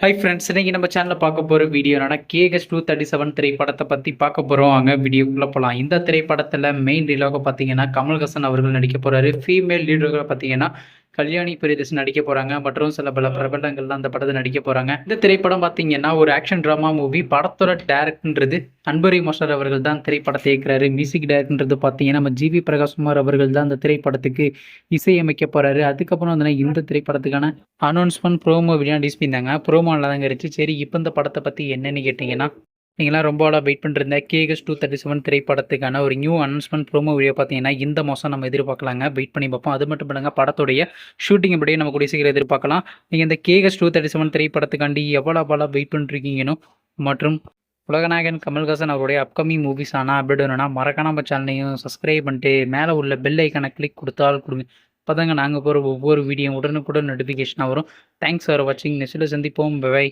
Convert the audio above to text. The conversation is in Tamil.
ஹை ஃப்ரெண்ட்ஸ் இன்னைக்கு நம்ம சேனலில் பார்க்க போகிற வீடியோ என்னன்னா கேஎஸ் டூ தேர்ட்டி செவன் திரைப்படத்தை பற்றி பார்க்க போகிறோம் அங்கே வீடியோக்குள்ளே போகலாம் இந்த திரைப்படத்தில் மெயின் லீடாக பார்த்தீங்கன்னா கமல்ஹாசன் அவர்கள் நடிக்க போகிறாரு ஃபீமேல் லீடர்களை பார்த்தீங்கன்னா கல்யாணி பிரியதர்ஷன் நடிக்க போகிறாங்க மற்றும் சில பல பிரபலங்கள்லாம் அந்த படத்தை நடிக்க போகிறாங்க இந்த திரைப்படம் பார்த்தீங்கன்னா ஒரு ஆக்ஷன் ட்ராமா மூவி படத்தோட டேரக்ட்ன்றது அன்பரி மோஸ்டர் அவர்கள் தான் திரைப்படத்தை இயக்குறாரு. மியூசிக் டேரக்டர்ன்றது பார்த்தீங்கன்னா நம்ம ஜிவி பிரகாஷ்குமார் அவர்கள் தான் அந்த திரைப்படத்துக்கு இசையமைக்க போகிறாரு அதுக்கப்புறம் வந்து இந்த திரைப்படத்துக்கான announcement promo video DSP promo நல்லா தாங்க இருந்துச்சு. சரி இப்போ இந்த படத்தை பற்றி என்னன்னு கேட்டிங்கன்னா நீங்களாம் ரொம்ப நாளாக வெயிட் பண்ணிருந்த கேஎஸ் டூ தேர்ட்டி செவன் திரைப்படத்துக்கான ஒரு நியூ அனௌன்ஸ்மெண்ட் ப்ரோமோ வீடியோ பார்த்தீங்கன்னா இந்த மாதம் நம்ம எதிர்பார்க்கலாங்க. வெயிட் பண்ணி பார்ப்போம். அது மட்டும் இல்லைங்க படத்துடைய ஷூட்டிங் எப்படியே நம்ம கூடிய சீக்கிரம் எதிர்பார்க்கலாம். நீங்கள் இந்த கேஎஸ் டூ தேர்ட்டி செவன் திரைப்படத்துக்காண்டி எவ்வளோ அவ்வளோ வெயிட் பண்ணிருக்கீங்கன்னு மற்றும் உலகநாயகன் கமல்ஹாசன் அவருடைய அப்கமிங் மூவிஸ் ஆனால் அப்டேட் வேணும்னா மறக்காம சேனலையும் சப்ஸ்கிரைப் பண்ணிட்டு மேலே உள்ள பெல் ஐக்கானை கிளிக் கொடுத்தால் கொடுங்க. அப்போதாங்க நாங்கள் போகிற ஒவ்வொரு வீடியோ உடனுக்குடன் நோட்டிஃபிகேஷனாக வரும். தேங்க்ஸ் ஃபார் வாட்சிங் நெக்ஸ்ட்டில் சந்திப்போம். பை